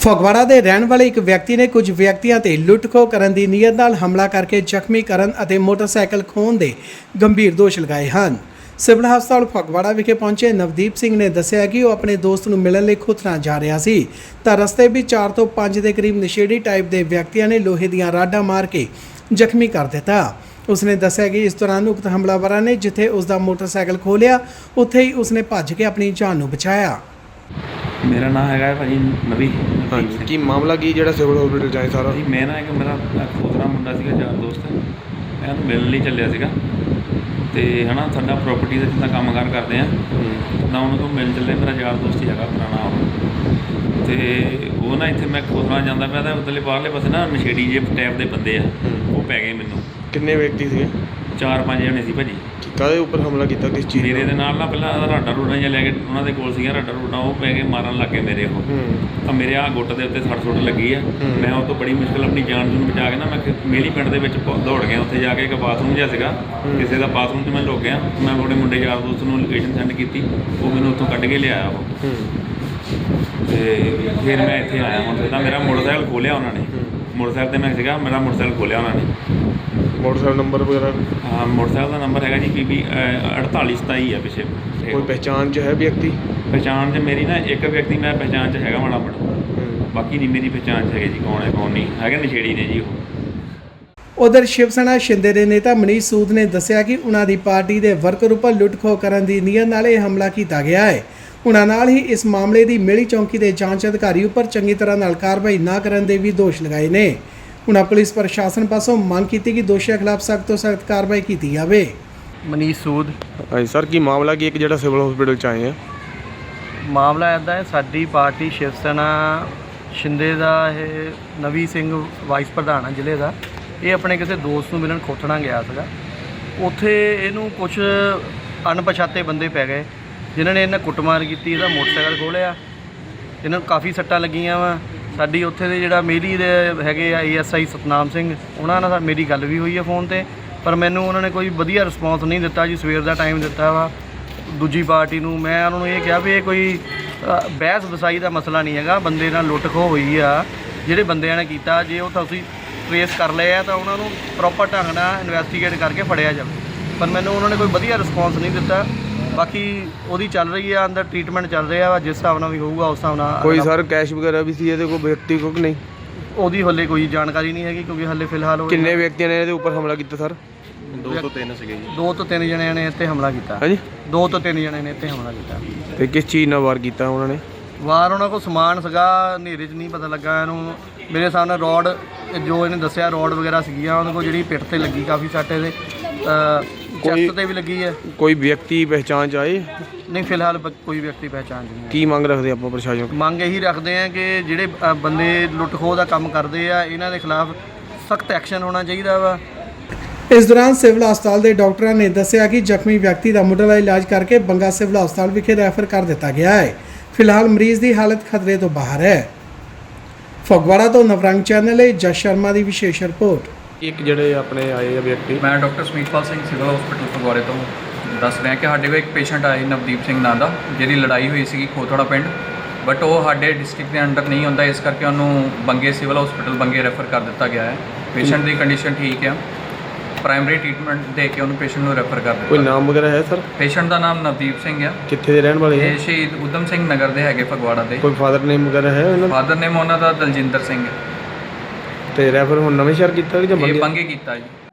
ਫਗਵਾੜਾ ਦੇ ਰਹਿਣ ਵਾਲੇ ਇੱਕ ਵਿਅਕਤੀ ਨੇ ਕੁਝ ਵਿਅਕਤੀਆਂ ਤੇ ਲੁੱਟਖੋ ਕਰਨ ਦੀ ਨੀਅਤ ਨਾਲ ਹਮਲਾ ਕਰਕੇ ਜ਼ਖਮੀ ਕਰਨ ਅਤੇ ਮੋਟਰਸਾਈਕਲ ਖੋਹਣ ਦੇ ਗੰਭੀਰ ਦੋਸ਼ ਲਗਾਏ ਹਨ। ਸਿਵਲ ਹਸਪਤਾਲ ਫਗਵਾੜਾ ਵਿਖੇ ਪਹੁੰਚੇ ਨਵਦੀਪ ਸਿੰਘ ਨੇ ਦੱਸਿਆ ਕਿ ਉਹ ਆਪਣੇ ਦੋਸਤ ਨੂੰ ਮਿਲਣ ਲਈ ਖੁਤਰਾ ਜਾ ਰਿਹਾ ਸੀ। ਤਾਂ ਰਸਤੇ ਵਿੱਚ 4 ਤੋਂ 5 ਦੇ ਕਰੀਬ ਨਸ਼ੇੜੀ ਟਾਈਪ ਦੇ ਵਿਅਕਤੀਆਂ ਨੇ ਲੋਹੇ ਦੀਆਂ ਰਾਡਾਂ ਮਾਰ ਕੇ ਜ਼ਖਮੀ ਕਰ ਦਿੱਤਾ। ਉਸਨੇ ਦੱਸਿਆ ਕਿ ਇਸ ਦੌਰਾਨ ਉਕਤ ਹਮਲਾਵਰਾਂ ਨੇ ਜਿੱਥੇ ਉਸ ਦਾ ਮੋਟਰਸਾਈਕਲ ਖੋਲਿਆ ਉੱਥੇ ਹੀ ਉਸਨੇ ਭੱਜ ਕੇ ਆਪਣੀ ਜਾਨ ਨੂੰ ਬਚਾਇਆ। ਮੇਰਾ ਨਾਮ ਹੈਗਾ ਭਾਜੀ ਨਵੀ। ਹਾਂਜੀ ਕੀ ਮਾਮਲਾ ਕੀ ਜਿਹੜਾ ਸਿਵਲ ਹਸਪੀਟਲ ਜਾਏ ਸਾਰਾ? ਜੀ ਮੈਂ ਨਾ ਇੱਕ ਮੇਰਾ ਖੋਦਰਾ ਮੁੰਡਾ ਸੀਗਾ ਯਾਰ ਦੋਸਤ। ਮੈਂ ਉਹਨੂੰ ਮਿਲਣ ਲਈ ਚੱਲਿਆ ਸੀਗਾ। ਤੇ ਹਨਾ ਸਾਡਾ ਪ੍ਰਾਪਰਟੀ ਦਾ ਜਿੱਦਾਂ ਕੰਮ ਕਾਰ ਕਰਦੇ ਆ ਨਾ ਉਹਨਾਂ ਤੋਂ ਮਿਲਣ ਚੱਲੇ ਮੇਰਾ ਯਾਰ ਦੋਸਤ ਹੀ ਹੈਗਾ ਪੁਰਾਣਾ ਉਹ। ਤੇ ਉਹ ਨਾ ਇੱਥੇ ਮੈਂ ਖੋਦਰਾ ਜਾਂਦਾ ਪਿਆ ਤਾਂ ਉਧਰਲੇ ਬਾਹਰਲੇ ਪਾਸੇ ਨਾ ਨਸ਼ੇੜੀ ਜੇ ਟਾਈਪ ਦੇ ਬੰਦੇ ਆ ਉਹ ਪੈ ਗਏ ਮੈਨੂੰ। ਕਿੰਨੇ ਵਿਅਕਤੀ ਸੀਗੇ? ਚਾਰ ਪੰਜ ਜਣੇ ਸੀ ਭਾਜੀ। ਕਾਹਦੇ ਉੱਪਰ ਹਮਲਾ ਕੀਤਾ ਕਿਸ ਚੀਜ਼ ਮੇਰੇ ਦੇ ਨਾਲ ਨਾ ਪਹਿਲਾਂ ਰਾਡਾ ਰੂਡਾ ਜਿਹਾ ਲੈ ਕੇ ਉਹਨਾਂ ਦੇ ਕੋਲ ਸੀਗਾ ਰਾਡਾ ਰੂਡਾ ਉਹ ਪੈ ਗਏ ਮਾਰਨ ਲੱਗੇ ਮੇਰੇ ਉਹ। ਹੂੰ। ਤਾਂ ਮੇਰੇ ਆ ਗੁੱਟ ਦੇ ਉੱਤੇ ਸੱਟ ਸੁੱਟ ਲੱਗੀ ਆ। ਮੈਂ ਉਹ ਤੋਂ ਬੜੀ ਮੁਸ਼ਕਲ ਆਪਣੀ ਜਾਨ ਨੂੰ ਬਚਾ ਕੇ ਨਾ ਮੈਂ ਕਿ- ਮੇਲੀ ਪਿੰਡ ਦੇ ਵਿੱਚ ਦੌੜ ਗਿਆ ਉੱਥੇ ਜਾ ਕੇ ਇੱਕ ਬਾਥਰੂਮ ਜਿਹਾ ਸੀਗਾ। ਕਿਸੇ ਦਾ ਬਾਥਰੂਮ 'ਚ ਮੈਂ ਲੁੱਕ ਗਿਆ ਮੈਂ ਆਪਣੇ ਮੁੰਡੇ ਯਾਰ ਦੋਸਤ ਨੂੰ ਲੋਕੇਸ਼ਨ ਸੈਂਡ ਕੀਤੀ ਉਹ ਮੈਨੂੰ ਉੱਥੋਂ ਕੱਢ ਕੇ ਲਿਆਇਆ ਉਹ। ਤੇ ਫਿਰ ਮੈਂ ਇੱਥੇ ਆਇਆ ਹੁਣ ਤਾਂ ਮੇਰਾ ਮੋਟਰਸਾਈਕਲ ਖੋਲਿਆ ਉਹਨਾਂ ਨੇ। ਮੋਟਰਸਾਈਕਲ ਤੇ ਮੈਂ ਸੀਗਾ ਮੇਰਾ ਮੋਟਰਸਾਈਕਲ ਖੋਲਿਆ ਉਹਨਾਂ ਨੇ। ਮੋਟਰਸਾਈਕਲ ਨੰਬਰ ਵਗੈਰਾ? ਹਾਂ ਮੋਟਰਸਾਈਕਲ ਦਾ ਨੰਬਰ ਹੈਗਾ ਜੀ ਪੀਬੀ 4827 ਆ ਪਿੱਛੇ ਕੋਈ ਪਹਿਚਾਣ ਚ ਹੈ ਵਿਅਕਤੀ? ਪਹਿਚਾਣ 'ਚ ਮੇਰੀ ਨਾ ਇੱਕ ਵਿਅਕਤੀ ਮੈਂ ਪਹਿਚਾਣ 'ਚ ਹੈਗਾ ਮਾੜਾ ਮਾੜਾ ਬਾਕੀ ਨਹੀਂ ਮੇਰੀ ਪਹਿਚਾਣ 'ਚ ਹੈਗੇ ਜੀ ਕੌਣ ਹੈ ਕੌਣ ਨਹੀਂ। ਹੈਗੇ ਨਸ਼ੇੜੀ ਨੇ ਜੀ ਉਹ। ਉਧਰ ਸ਼ਿਵ ਸੈਨਾ ਸ਼ਿੰਦੇ ਦੇ ਨੇਤਾ ਮਨੀਸ਼ ਸੂਦ ਨੇ ਦੱਸਿਆ ਕਿ ਉਹਨਾਂ ਦੀ ਪਾਰਟੀ ਦੇ ਵਰਕਰ ਉੱਪਰ ਲੁੱਟਖੋ ਕਰਨ ਦੀ ਨੀਅਤ ਨਾਲ ਇਹ ਹਮਲਾ ਕੀਤਾ ਗਿਆ ਹੈ। ਉਹਨਾਂ ਨਾਲ ਹੀ ਇਸ ਮਾਮਲੇ ਦੀ ਮੇਲੀ ਚੌਂਕੀ ਦੇ ਜਾਂਚ ਅਧਿਕਾਰੀ ਉੱਪਰ ਚੰਗੀ ਤਰ੍ਹਾਂ ਨਾਲ ਕਾਰਵਾਈ ਨਾ ਕਰਨ ਦੇ ਵੀ ਦੋਸ਼ ਲਗਾਏ ਨੇ। ਉਹਨਾਂ ਪੁਲਿਸ ਪ੍ਰਸ਼ਾਸਨ ਪਾਸੋਂ ਮੰਗ ਕੀਤੀ ਕਿ ਦੋਸ਼ੀਆਂ ਖਿਲਾਫ ਸਖਤ ਤੋਂ ਸਖਤ ਕਾਰਵਾਈ ਕੀਤੀ ਜਾਵੇ। ਮਨੀਸ਼ ਸੂਦ। ਹਾਂਜੀ ਸਰ ਕੀ ਮਾਮਲਾ ਕੀ ਇੱਕ ਜਿਹੜਾ ਸਿਵਲ ਹਸਪੀਟਲ ਚ ਆਏ ਆ। ਮਾਮਲਾ ਇਦਾਂ ਹੈ ਸਾਡੀ ਪਾਰਟੀ ਸ਼ਿਵ ਸੈਨਾ ਸ਼ਿੰਦੇ ਦਾ ਇਹ ਨਵੀ ਸਿੰਘ ਵਾਈਸ ਪ੍ਰਧਾਨ ਆ ਜ਼ਿਲ੍ਹੇ ਦਾ। ਇਹ ਆਪਣੇ ਕਿਸੇ ਦੋਸਤ ਨੂੰ ਮਿਲਣ ਖੋਤਣਾ ਗਿਆ ਸੀਗਾ। ਉੱਥੇ ਇਹਨੂੰ ਕੁਝ ਅਣਪਛਾਤੇ ਬੰਦੇ ਪੈ ਗਏ ਜਿਨ੍ਹਾਂ ਨੇ ਇਹਨਾਂ ਕੁੱਟਮਾਰ ਕੀਤੀ ਇਹਦਾ ਮੋਟਰਸਾਈਕਲ ਖੋਲਿਆ ਇਹਨਾਂ ਨੂੰ ਕਾਫੀ ਸੱਟਾਂ ਲੱਗੀਆਂ ਵਾ। ਸਾਡੀ ਉੱਥੇ ਦੇ ਜਿਹੜਾ ਮੇਰੀ ਦੇ ਹੈਗੇ ਆ ਏਐਸਆਈ ਸਤਨਾਮ ਸਿੰਘ, ਉਹਨਾਂ ਨਾਲ ਮੇਰੀ ਗੱਲ ਵੀ ਹੋਈ ਹੈ ਫੋਨ ਤੇ, ਪਰ ਮੈਨੂੰ ਉਹਨਾਂ ਨੇ ਕੋਈ ਵਧੀਆ ਰਿਸਪੌਂਸ ਨਹੀਂ ਦਿੱਤਾ ਜੀ, ਸਵੇਰ ਦਾ ਟਾਈਮ ਦਿੱਤਾ ਵਾ। ਦੂਜੀ ਪਾਰਟੀ ਨੂੰ ਮੈਂ ਉਹਨਾਂ ਨੂੰ ਇਹ ਕਿਹਾ ਵੀ ਇਹ ਕੋਈ ਬਹਿਸ ਵਸਾਈ ਦਾ ਮਸਲਾ ਨਹੀਂ ਹੈਗਾ, ਬੰਦੇ ਨਾਲ ਲੁੱਟ ਖੋਹ ਹੋਈ ਆ। ਜਿਹੜੇ ਬੰਦਿਆਂ ਨੇ ਕੀਤਾ, ਜੇ ਉਹ ਤੁਸੀਂ ਟ੍ਰੇਸ ਕਰ ਲਏ ਆ, ਤਾਂ ਉਹਨਾਂ ਨੂੰ ਪ੍ਰੋਪਰ ਢੰਗ ਨਾਲ ਇਨਵੈਸਟੀਗੇਟ ਕਰਕੇ ਫੜਿਆ ਜਾਵੇ। ਪਰ ਮੈਨੂੰ ਉਹਨਾਂ ਨੇ ਕੋਈ ਵਧੀਆ ਰਿਸਪੌਂਸ ਨਹੀਂ ਦਿੱਤਾ। ਬਾਕੀ ਉਹਦੀ ਚੱਲ ਰਹੀ ਆ ਅੰਦਰ ਟ੍ਰੀਟਮੈਂਟ ਚੱਲ ਰਿਹਾ ਵਾ ਜਿਸ ਹਿਸਾਬ ਨਾਲ ਵੀ ਹੋਊਗਾ ਉਸ ਹਿਸਾਬ ਨਾਲ ਕੋਈ ਸਰ ਕੈਸ਼ ਵਗੈਰਾ ਵੀ ਸੀ ਇਹਦੇ ਕੋਲ ਵਿਅਕਤੀ ਕੋਲ ਕਿ ਨਹੀਂ? ਉਹਦੀ ਹੱਲੇ ਕੋਈ ਜਾਣਕਾਰੀ ਨਹੀਂ ਹੈਗੀ ਕਿਉਂਕਿ ਹੱਲੇ ਫਿਲਹਾਲ ਉਹ ਕਿੰਨੇ ਵਿਅਕਤੀਆਂ ਨੇ ਇਹਦੇ ਉੱਪਰ ਹਮਲਾ ਕੀਤਾ ਸਰ? ਦੋ ਤੋਂ ਤਿੰਨ ਸੀਗੇ ਜੀ। ਦੋ ਤੋਂ ਤਿੰਨ ਜਣਿਆਂ ਨੇ ਇੱਥੇ ਹਮਲਾ ਕੀਤਾ। ਹਾਂਜੀ। ਦੋ ਤੋਂ ਤਿੰਨ ਜਣਿਆਂ ਨੇ ਇੱਥੇ ਹਮਲਾ ਕੀਤਾ। ਤੇ ਕਿਸ ਚੀਜ਼ ਨਾਲ ਵਾਰ ਕੀਤਾ ਉਹਨਾਂ ਨੇ? ਵਾਰ ਉਹਨਾਂ ਕੋਲ ਸਮਾਨ ਸੀਗਾ ਹਨੇਰੇ 'ਚ ਨਹੀਂ ਪਤਾ ਲੱਗਾ ਇਹਨੂੰ। ਮੇਰੇ ਸਾਹਮਣੇ ਰੋਡ ਜੋ ਇਹਨੇ ਦੱਸਿਆ ਰੋਡ ਵਗੈਰਾ ਸੀਗੀਆਂ ਉਹਨਾਂ ਕੋਲ ਜਿਹੜੀ ਪਿੱਠ ਤੇ ਲੱਗੀ ਕਾਫੀ ਸੱਟ ਇਹਦੇ। ਕੋਈ- ਚੈਸਟ ਤੇ ਵੀ ਲੱਗੀ ਹੈ। ਕੋਈ ਵਿਅਕਤੀ ਪਹਿਚਾਣ ਚ ਆਏ? ਨਹੀਂ ਫਿਲਹਾਲ ਬ- ਕੋਈ ਵਿਅਕਤੀ ਪਹਿਚਾਣ ਨਹੀਂ ਹੈ ਕੀ ਮੰਗ ਰੱਖਦੇ ਆਪਾਂ ਪ੍ਰਸ਼ਾਸਨ ਕੋਲ? ਮੰਗ ਇਹੀ ਰੱਖਦੇ ਆ ਕਿ ਜਿਹੜੇ ਅ, ਬੰਦੇ ਲੁੱਟ ਖੋਹ ਦਾ ਕੰਮ ਕਰਦੇ ਆ ਇਹਨਾਂ ਦੇ ਖਿਲਾਫ ਸਖਤ ਐਕਸ਼ਨ ਹੋਣਾ ਚਾਹੀਦਾ ਵਾ। ਇਸ ਦੌਰਾਨ ਸਿਵਲ ਹਸਪਤਾਲ ਦੇ ਡਾਕਟਰਾਂ ਨੇ ਦੱਸਿਆ ਕਿ ਜ਼ਖਮੀ ਵਿਅਕਤੀ ਦਾ ਮੁੱਢਲਾ ਇਲਾਜ ਕਰਕੇ ਬੰਗਾ ਸਿਵਲ ਹਸਪਤਾਲ ਵਿਖੇ ਰੈਫਰ ਕਰ ਦਿੱਤਾ ਗਿਆ ਹੈ। ਫਿਲਹਾਲ ਮਰੀਜ਼ ਦੀ ਹਾਲਤ ਖਤਰੇ ਤੋਂ ਬਾਹਰ ਹੈ। ਫਗਵਾੜਾ ਤੋਂ ਨਵਰੰਗ ਚੈਨਲ ਲਈ ਜਸ ਸ਼ਰਮਾ ਦੀ ਵਿਸ਼ੇਸ਼ ਰਿਪੋਰਟ। ਇੱਕ ਜਿਹੜੇ ਆਪਣੇ ਆਏ ਆ ਵਿਅਕਤੀ? ਮੈਂ doctor Samitpal Singh civil hospital ਫਗਵਾੜੇ ਤੋਂ ਦੱਸ ਰਿਹਾ ਕਿ ਸਾਡੇ ਕੋਲ ਇੱਕ ਪੇਸ਼ੈਂਟ ਆਏ ਨਵਦੀਪ ਸਿੰਘ ਨਾਂ ਦਾ ਜਿਹਦੀ ਲੜਾਈ ਹੋਈ ਸੀਗੀ ਖੋਥੜਾ ਪਿੰਡ ਬਟ ਉਹ ਸਾਡੇ ਡਿਸਟ੍ਰਿਕਟ ਦੇ ਅੰਡਰ ਨਹੀਂ ਹੁੰਦਾ ਇਸ ਕਰਕੇ ਉਹਨੂੰ ਬੰਗੇ ਸਿਵਲ ਹਸਪੀਟਲ ਬੰਗੇ ਰੈਫਰ ਕਰ ਦਿੱਤਾ ਗਿਆ ਹੈ। ਪੇਸ਼ੈਂਟ ਦੀ ਕੰਡੀਸ਼ਨ ਠੀਕ ਹੈ। ਪ੍ਰਾਇਮਰੀ ਟ੍ਰੀਟਮੈਂਟ ਦੇ ਕੇ ਉਹਨੂੰ ਪੇਸ਼ੈਂਟ ਨੂੰ ਰੈਫਰ ਕਰ ਕੋਈ ਦਿੱਤਾ ਨਾਮ ਵਗੈਰਾ ਹੈ ਸਰ? ਪੇਸ਼ੈਂਟ ਦਾ ਨਾਮ ਨਵਦੀਪ ਸਿੰਘ ਹੈ। ਕਿੱਥੇ ਦੇ ਰਹਿਣ ਵਾਲੇ ਹੈ? ਇਹ ਸ਼ਹੀਦ ਉਦਮ ਸਿੰਘ ਨਗਰ ਦੇ ਹੈਗੇ ਫਗਵਾੜਾ ਦੇ। ਕੋਈ ਫਾਦਰ ਨੇਮ ਵਗੈਰਾ ਹੈ ਇਹਨਾਂ ਦਾ? ਫਾਦਰ ਨੇਮ ਉਹਨਾਂ ਦਾ ਦਲਜਿੰਦਰ ਸਿੰਘ ਹੈ। ਤੇ ਰੈਫਰ ਹੁਣ ਨਵੇਂ ਸ਼ਹਿਰ ਕੀਤਾ ਕਿ ਜਾਂ ਇਹ ਬੰਗੇ ਬੰਗੇ ਕੀਤਾ ਜੀ।